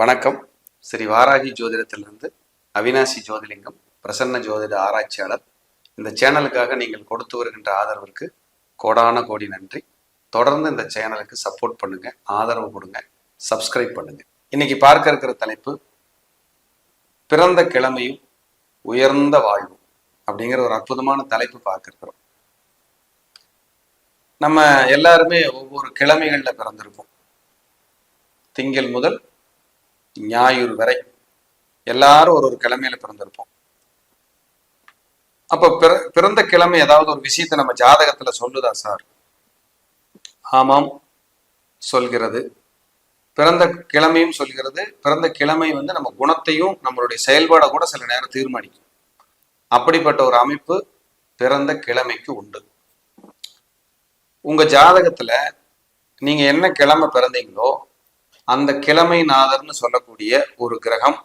வணக்கம். ஸ்ரீ வாராகி ஜோதிடத்திலிருந்து அவினாசி ஜோதிலிங்கம் பிரசன்ன ஜோதிட ஆராய்ச்சியாளர். இந்த சேனலுக்காக நீங்கள் கொடுத்து வருகின்ற ஆதரவிற்கு கோடான கோடி நன்றி. தொடர்ந்து இந்த சேனலுக்கு சப்போர்ட் பண்ணுங்க ஆதரவு கொடுங்க சப்ஸ்கிரைப் பண்ணுங்க. இன்னைக்கு பார்க்க இருக்கிற தலைப்பு பிறந்த கிழமையும் உயர்ந்த வாழ்வும் அப்படிங்கிற ஒரு அற்புதமான தலைப்பு பார்க்கிருக்கிறோம் நம்ம எல்லாருமே ஒவ்வொரு கிழமைகள்ல பிறந்திருப்போம். திங்கள் முதல் ஞாயிறு வரை எல்லாரும் ஒரு ஒரு கிழமையில பிறந்திருப்போம். அப்ப பிற பிறந்த கிழமை ஏதாவது ஒரு விஷயத்தை நம்ம ஜாதகத்துல சொல்லுதா சார்? ஆமாம் சொல்கிறது. பிறந்த கிழமையும் சொல்கிறது. பிறந்த கிழமை வந்து நம்ம குணத்தையும் நம்மளுடைய செயல்பாடை கூட சில நேரம் தீர்மானிக்கும். அப்படிப்பட்ட ஒரு அமைப்பு பிறந்த கிழமைக்கு உண்டு. உங்க ஜாதகத்துல நீங்க என்ன கிழமை பிறந்தீங்களோ அந்த கிழமை நாதர்னு சொல்லக்கூடிய ஒரு கிரகம்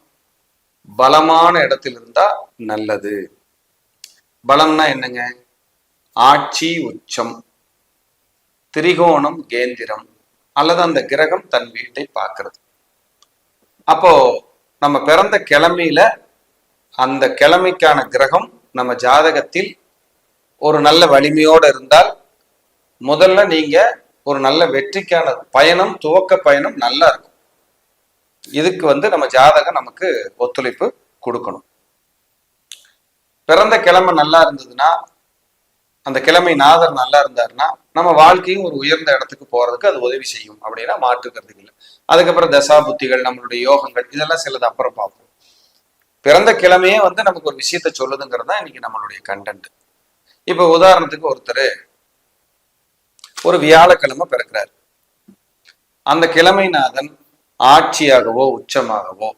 பலமான இடத்தில் இருந்தா நல்லது. பலம்னா என்னங்க? ஆட்சி உச்சம் திரிகோணம் கேந்திரம் அல்லது அந்த கிரகம் தன் வீட்டை பார்க்கறது. அப்போ நம்ம பிறந்த கிழமையில அந்த கிழமைக்கான கிரகம் நம்ம ஜாதகத்தில் ஒரு நல்ல வலிமையோடு இருந்தால் முதல்ல நீங்க ஒரு நல்ல வெற்றிக்கான பயணம் துவக்க பயணம் நல்லா இருக்கும். இதுக்கு வந்து நம்ம ஜாதகம் நமக்கு ஒத்துழைப்பு கொடுக்கணும். பிறந்த கிழமை நல்லா இருந்ததுன்னா அந்த கிழமை நாதர் நல்லா இருந்தாருன்னா நம்ம வாழ்க்கையும் ஒரு உயர்ந்த இடத்துக்கு போறதுக்கு அது உதவி செய்யும் அப்படின்னா மாற்றுக்கிறது இல்லை. அதுக்கப்புறம் தசா புத்திகள் நம்மளுடைய யோகங்கள் இதெல்லாம் சிலது அப்புறம் பார்ப்போம். பிறந்த கிழமையே வந்து நமக்கு ஒரு விஷயத்த சொல்லுதுங்கிறது தான் இன்னைக்கு நம்மளுடைய கண்டென்ட் இப்போ உதாரணத்துக்கு ஒருத்தர் ஒரு வியாழக்கிழமை பிறக்கிறார். அந்த கிழமைநாதன் ஆட்சியாகவோ உச்சமாகவோ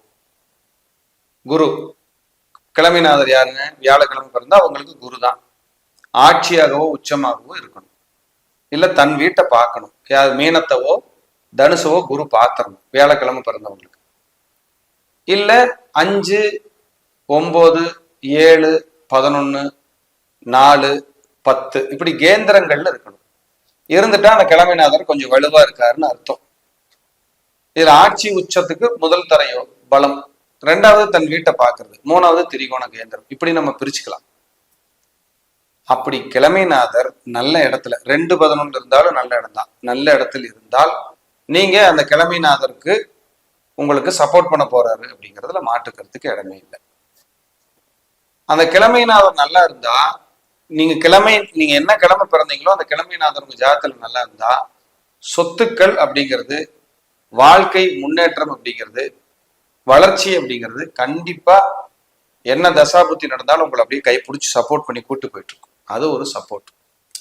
குரு கிழமைநாதர் யாருங்க? வியாழக்கிழமை பிறந்தா அவங்களுக்கு குரு தான் ஆட்சியாகவோ உச்சமாகவோ இருக்கணும். இல்ல தன் வீட்டை பார்க்கணும். யார் மீனத்தவோ தனுசவோ குரு பார்த்துடணும் வியாழக்கிழமை பிறந்தவங்களுக்கு. இல்ல அஞ்சு ஒன்பது ஏழு பதினொன்னு நாலு பத்து இப்படி கேந்திரங்கள்ல இருக்கணும். இருந்துட்டா அந்த கிழமைநாதர் கொஞ்சம் வலுவா இருக்காருன்னு அர்த்தம். இதுல ஆட்சி உச்சத்துக்கு முதல் தரையோ பலம் ரெண்டாவது தன் வீட்டை பார்க்கறது மூணாவது திரிகோண கேந்திரம். இப்படி நம்ம பிரிச்சுக்கலாம். அப்படி கிழமைநாதர் நல்ல இடத்துல ரெண்டு பதினொன்று இருந்தாலும் நல்ல இடம் தான் நல்ல இடத்துல இருந்தால் நீங்க அந்த கிழமைநாதருக்கு உங்களுக்கு சப்போர்ட் பண்ண போறாரு அப்படிங்கிறதுல மாட்டுக்கிறதுக்கு இடமே இல்லை. அந்த கிழமைநாதர் நல்லா இருந்தா நீங்க கிழமை நீங்க என்ன கிழமை பிறந்தீங்களோ அந்த கிழமைநாதர் உங்க ஜாதகத்துல நல்லா இருந்தா சொத்துக்கள் அப்படிங்கிறது வாழ்க்கை முன்னேற்றம் அப்படிங்கிறது வளர்ச்சி அப்படிங்கிறது கண்டிப்பா என்ன தசாபுத்தி நடந்தாலும் உங்களை அப்படியே கைப்பிடிச்சு சப்போர்ட் பண்ணி கூட்டு போயிட்டு இருக்கும் அது ஒரு சப்போர்ட்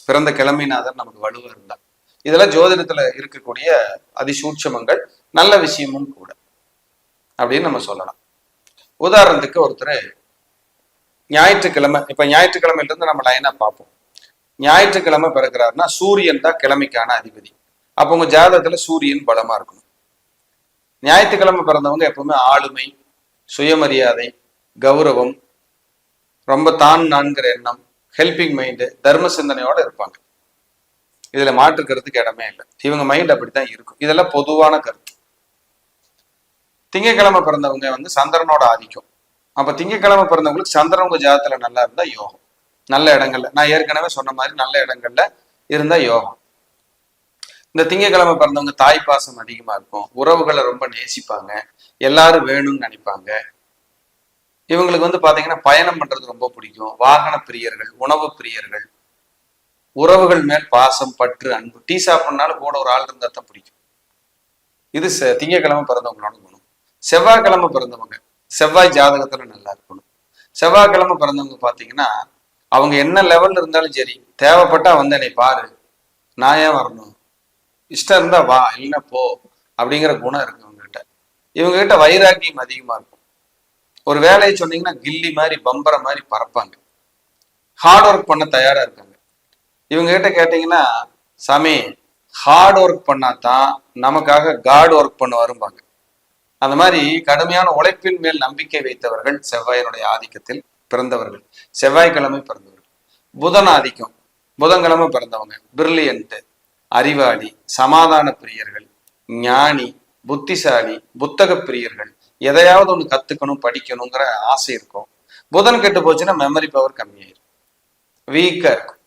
பிறந்த கிழமைநாதர் நமக்கு வலுவா இருந்தா. இதெல்லாம் ஜோதிடத்துல இருக்கக்கூடிய அதிசூட்சமங்கள் நல்ல விஷயமும் கூட. அப்படின்னு நம்ம சொல்லலாம். உதாரணத்துக்கு ஒருத்தர் ஞாயிற்றுக்கிழமை இப்ப ஞாயிற்றுக்கிழமையில இருந்து நம்ம லைனா பார்ப்போம். ஞாயிற்றுக்கிழமை பிறக்கிறாருன்னா சூரியன் தான் கிழமைக்கான அதிபதி. அப்போ உங்க ஜாதகத்துல சூரியன் பலமா இருக்கணும். ஞாயிற்றுக்கிழமை பிறந்தவங்க எப்பவுமே ஆளுமை சுயமரியாதை கௌரவம் ரொம்ப தான் நான்கிற எண்ணம் ஹெல்பிங் மைண்டு தர்ம சிந்தனையோட இருப்பாங்க. இதுல மாற்றுக்கிறதுக்கு இடமே இல்லை. இவங்க மைண்ட் அப்படித்தான் இருக்கும். இதெல்லாம் பொதுவான கருத்து. திங்கக்கிழமை பிறந்தவங்க வந்து சந்திரனோட ஆதிக்கம். அப்ப திங்கக்கிழமை பிறந்தவங்களுக்கு சந்திரன் உங்க ஜாதத்துல நல்லா இருந்தா யோகம். நல்ல இடங்கள்ல. நான் ஏற்கனவே சொன்ன மாதிரி நல்ல இடங்கள்ல இருந்தா யோகம். இந்த திங்கக்கிழமை பிறந்தவங்க தாய் பாசம் அதிகமா இருக்கும். உறவுகளை ரொம்ப நேசிப்பாங்க. எல்லாரும் வேணும்னு நினைப்பாங்க. இவங்களுக்கு வந்து பாத்தீங்கன்னா பயணம் பண்றது ரொம்ப பிடிக்கும். வாகன பிரியர்கள் உணவு பிரியர்கள். உறவுகள் மேல் பாசம் பற்று அன்பு. டீ சாப்பிட்னாலும் கூட ஒரு ஆள் இருந்தா தான் பிடிக்கும். இது செ- திங்கட்கிழமை பிறந்தவங்களோட குணம். செவ்வாய்க்கிழமை பிறந்தவங்க. செவ்வாய் ஜாதகத்துல நல்லா இருக்கணும். செவ்வாய்க்கிழமை பிறந்தவங்க பாத்தீங்கன்னா அவங்க என்ன லெவல்ல இருந்தாலும் சரி தேவைப்பட்டா வந்து என்னை பாரு. நான் ஏன் வரணும்? இஷ்டம் இருந்தா வா இல்லைன்னா போ அப்படிங்கிற குணம் இருக்கு இவங்ககிட்ட. இவங்க கிட்ட வைராக்கியம் அதிகமா இருக்கும். ஒரு வேலையை சொன்னீங்கன்னா கில்லி மாதிரி பம்பர மாதிரி பறப்பாங்க. ஹார்ட் ஒர்க் பண்ண தயாரா இருக்காங்க. இவங்க கிட்ட கேட்டீங்கன்னா சாமி ஹார்ட் ஒர்க் பண்ணாதான் நமக்காக காட் ஒர்க் பண்ண வரும்பாங்க அந்த மாதிரி கடுமையான உழைப்பின் மேல் நம்பிக்கை வைத்தவர்கள் செவ்வாயினுடைய ஆதிக்கத்தில் பிறந்தவர்கள். செவ்வாய்க்கிழமை பிறந்தவர்கள். புதன் ஆதிக்கம். புதன்கிழமை பிறந்தவங்க. பிரில்லியன்ட் அறிவாளி சமாதான பிரியர்கள் ஞானி புத்திசாலி புத்தக பிரியர்கள். எதையாவது ஒண்ணு கத்துக்கணும் படிக்கணுங்கிற ஆசை இருக்கும். புதன் கெட்டு போச்சுன்னா மெமரி பவர் கம்மியாயிரும். வீக்கா இருக்கும்.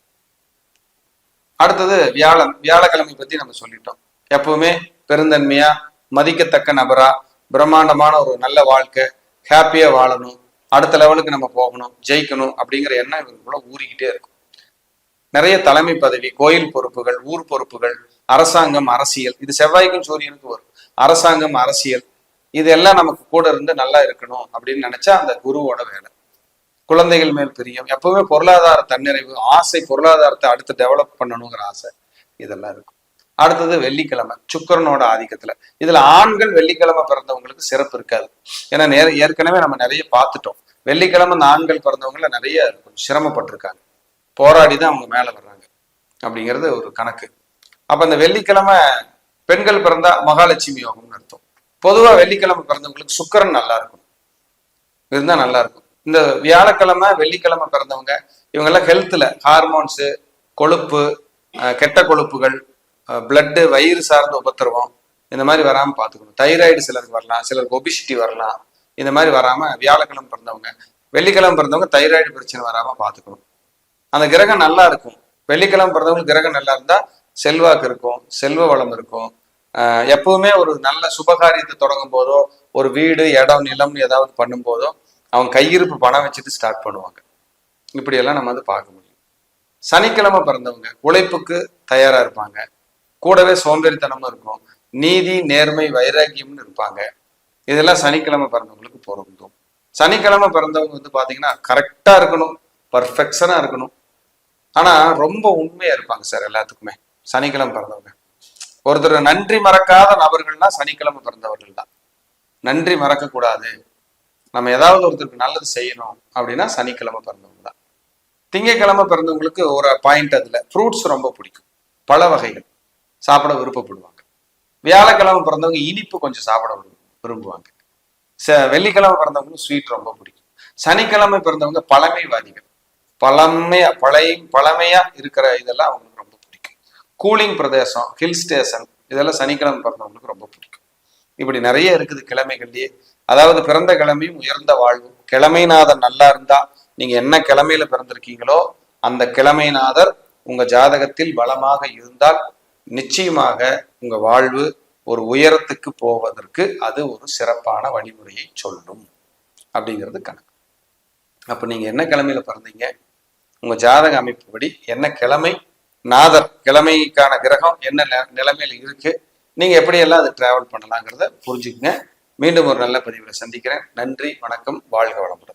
அடுத்தது வியாழன். வியாழக்கிழமை பத்தி நம்ம சொல்லிட்டோம். எப்பவுமே பெருந்தன்மையா மதிக்கத்தக்க நபரா பிரம்மாண்டமான ஒரு நல்ல வாழ்க்கை ஹாப்பியா வாழணும் அடுத்த லெவலுக்கு நம்ம போகணும் ஜெயிக்கணும் அப்படிங்கிற எண்ணம் இவங்களுக்குள்ள ஊறிக்கிட்டே இருக்கும். நிறைய தலைமை பதவி கோயில் பொறுப்புகள் ஊர் பொறுப்புகள் அரசாங்கம் அரசியல் இது செவ்வாய்க்கும் சூரியனுக்கும் வரும். அரசாங்கம் அரசியல் இது எல்லாம் நமக்கு கூட இருந்து நல்லா இருக்கணும் அப்படின்னு நினைச்சா அந்த குருவோட வேலை. குழந்தைகள் மேல் பிரியம் எப்பவுமே பொருளாதார தன்னிறைவு ஆசை பொருளாதாரத்தை அடுத்து டெவலப் பண்ணணுங்கிற ஆசை இதெல்லாம் இருக்கும். அடுத்தது வெள்ளிக்கிழமை சுக்கரனோட ஆதிக்கத்துல. இதுல ஆண்கள் வெள்ளிக்கிழமை பிறந்தவங்களுக்கு சிறப்பு இருக்காது. ஏன்னா நேர ஏற்கனவே நம்ம நிறைய பார்த்துட்டோம். வெள்ளிக்கிழமை இந்த ஆண்கள் பிறந்தவங்கள நிறைய கொஞ்சம் சிரமப்பட்டிருக்காங்க. போராடி தான் அவங்க மேல வர்றாங்க. அப்படிங்கிறது ஒரு கணக்கு. அப்ப அந்த வெள்ளிக்கிழமை பெண்கள் பிறந்தா மகாலட்சுமி யோகம்னு அர்த்தம். பொதுவா வெள்ளிக்கிழமை பிறந்தவங்களுக்கு சுக்கரன் நல்லா இருக்கும். இருந்தா நல்லா இருக்கும். இந்த வியாழக்கிழமை வெள்ளிக்கிழமை பிறந்தவங்க இவங்கெல்லாம் ஹெல்த்ல ஹார்மோன்ஸு கொழுப்பு கெட்ட கொழுப்புகள் பிளட்டு வயிறு சார்ந்த உபத்திரவம் இந்த மாதிரி வராம பார்த்துக்கணும். தைராய்டு சிலருக்கு வரலாம் சிலருக்கு ஒபிசிட்டி வரலாம். இந்த மாதிரி வராம வியாழக்கிழமை பிறந்தவங்க வெள்ளிக்கிழமை பிறந்தவங்க தைராய்டு பிரச்சனை வராம பார்த்துக்கணும். அந்த கிரகம் நல்லா இருக்கும். வெள்ளிக்கிழமை பிறந்தவங்களுக்கு கிரகம் நல்லா இருந்தால் செல்வாக்கு இருக்கும் செல்வ வளம் இருக்கும். எப்பவுமே ஒரு நல்ல சுபகாரியத்தை தொடங்கும் போதோ ஒரு வீடு இடம் நிலம் ஏதாவது பண்ணும் போதோ அவங்க கையிருப்பு பணம் வச்சுட்டு ஸ்டார்ட் பண்ணுவாங்க. இப்படியெல்லாம் நம்ம வந்து பார்க்க முடியும். சனிக்கிழமை பிறந்தவங்க உழைப்புக்கு தயாராக இருப்பாங்க. கூடவே சோம்பேறித்தனமும் இருக்கும். நீதி நேர்மை வைராக்கியம்னு இருப்பாங்க. இதெல்லாம் சனிக்கிழமை பிறந்தவங்களுக்கு பொருந்தும். சனிக்கிழமை பிறந்தவங்க வந்து பாத்தீங்கன்னா கரெக்டா இருக்கணும் பர்ஃபெக்ஷனாக இருக்கணும். ஆனா ரொம்ப உண்மையா இருப்பாங்க சார் எல்லாத்துக்குமே. சனிக்கிழமை பிறந்தவங்க. ஒருத்தர் நன்றி மறக்காத நபர்கள்னா சனிக்கிழமை பிறந்தவர்கள் தான். நன்றி மறக்கக்கூடாது. நம்ம ஏதாவது ஒருத்தருக்கு நல்லது செய்யணும் அப்படின்னா சனிக்கிழமை பிறந்தவங்க தான். திங்கக்கிழமை பிறந்தவங்களுக்கு ஒரு பாயிண்ட் அதுல. ஃப்ரூட்ஸ் ரொம்ப பிடிக்கும். பல வகைகள். சாப்பிட விருப்பப்படுவாங்க. வியாழக்கிழமை பிறந்தவங்க இனிப்பு கொஞ்சம் சாப்பிட விரும்புவாங்க. ச வெள்ளிக்கிழமை பிறந்தவங்களுக்கு ஸ்வீட் ரொம்ப பிடிக்கும். சனிக்கிழமை பிறந்தவங்க பழமைவாதிகள். பழமையா பழைய பழமையா இருக்கிற இதெல்லாம் அவங்களுக்கு ரொம்ப பிடிக்கும். கூலிங் பிரதேசம் ஹில் ஸ்டேஷன் இதெல்லாம் சனிக்கிழமை பிறந்தவங்களுக்கு ரொம்ப பிடிக்கும். இப்படி நிறைய இருக்குது கிழமைகள்லயே. அதாவது பிறந்த கிழமையும் உயர்ந்த வாழ்வு. கிழமைநாதர் நல்லா இருந்தா நீங்க என்ன கிழமையில பிறந்திருக்கீங்களோ அந்த கிழமைநாதர் உங்க ஜாதகத்தில் பலமாக இருந்தால் நிச்சயமாக உங்கள் வாழ்வு ஒரு உயரத்துக்கு போவதற்கு அது ஒரு சிறப்பான வழிமுறையை சொல்லும் அப்படிங்கிறது கணக்கு. அப்போ நீங்கள் என்ன கிழமையில் பிறந்தீங்க? உங்கள் ஜாதக அமைப்புப்படி என்ன கிழமை? நாதர் கிழமைக்கான கிரகம் என்ன நிலைமையில் இருக்குது நீங்கள் எப்படியெல்லாம் அது டிராவல் பண்ணலாங்கிறத புரிஞ்சுக்கங்க. மீண்டும் ஒரு நல்ல பதிவில் சந்திக்கிறேன். நன்றி வணக்கம் வாழ்க வளமுடன்.